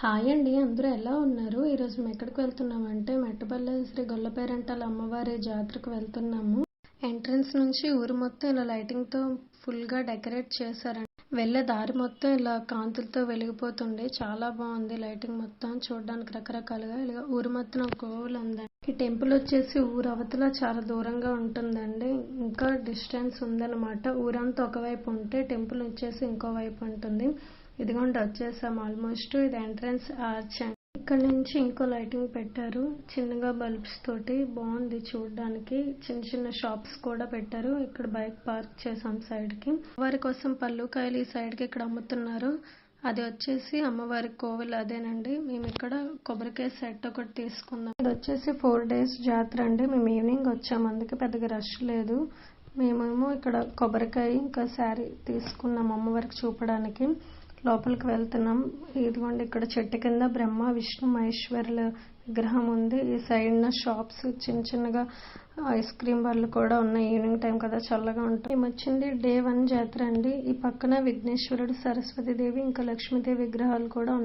Hi అండి అందరూ ఎలా ఉన్నారు? ఈరోజు మేము ఎక్కడికి వెళ్తున్నామంటే మెట్టపల్లె శ్రీ గొల్లపేరంటాల అమ్మవారి జాతరకు వెళ్తున్నాము. ఎంట్రన్స్ నుంచి ఊరు మొత్తం ఇలా లైటింగ్తో ఫుల్గా డెకరేట్ చేశారండి. వెళ్ళే దారి మొత్తం ఇలా కాంతులతో వెలిగిపోతుంది చాలా బాగుంది లైటింగ్ మొత్తం చూడడానికి రకరకాలుగా. ఇలా ఊరు మొత్తం ఒక ఉందండి. ఈ టెంపుల్ వచ్చేసి ఊరు అవతల చాలా దూరంగా ఉంటుందండి. ఇంకా డిస్టెన్స్ ఉందన్నమాట. ఊరంతా ఒకవైపు ఉంటే టెంపుల్ వచ్చేసి ఇంకో వైపు ఉంటుంది. ఇదిగోండి వచ్చేసాం ఆల్మోస్ట్ ఇది ఎంట్రన్స్ ఆర్చ్ అండి. ఇక్కడ నుంచి ఇంకో లైటింగ్ పెట్టారు. చిన్నగా బల్బ్స్ తోటి. బాగుంది చూడడానికి. చిన్న చిన్న షాప్స్ కూడా పెట్టారు. ఇక్కడ బైక్ పార్క్ చేసాం సైడ్కి. వారి కోసం పళ్ళు కాయలు ఈ సైడ్కి ఇక్కడ అమ్ముతున్నారు. అది వచ్చేసి అమ్మవారి కోవిల్ అదేనండి. మేము ఇక్కడ కొబ్బరికాయ సెట్ ఒకటి తీసుకున్నాం ఇది వచ్చేసి ఫోర్ డేస్ జాతర అండి. మేము ఈవినింగ్ వచ్చాము అందుకే పెద్దగా రష్ లేదు. మేమేమో ఇక్కడ కొబ్బరికాయ ఇంకా శారీ తీసుకున్నాం అమ్మవారికి చూపడానికి. లోపలికి వెళ్తున్నాం. ఇదిగోండి ఇక్కడ చెట్టు కింద బ్రహ్మ విష్ణు మహేశ్వరుల విగ్రహం ఉంది. ఈ సైడ్ న షాప్స్ చిన్న చిన్నగా ఐస్ క్రీమ్ వాళ్ళు కూడా ఉన్నాయి. ఈవినింగ్ టైం కదా చల్లగా ఉంటుంది. మేము వచ్చింది డే వన్ జాతర అండి. ఈ పక్కన విఘ్నేశ్వరుడు సరస్వతి దేవి ఇంకా లక్ష్మీదేవి విగ్రహాలు కూడా ఉన్నాయి.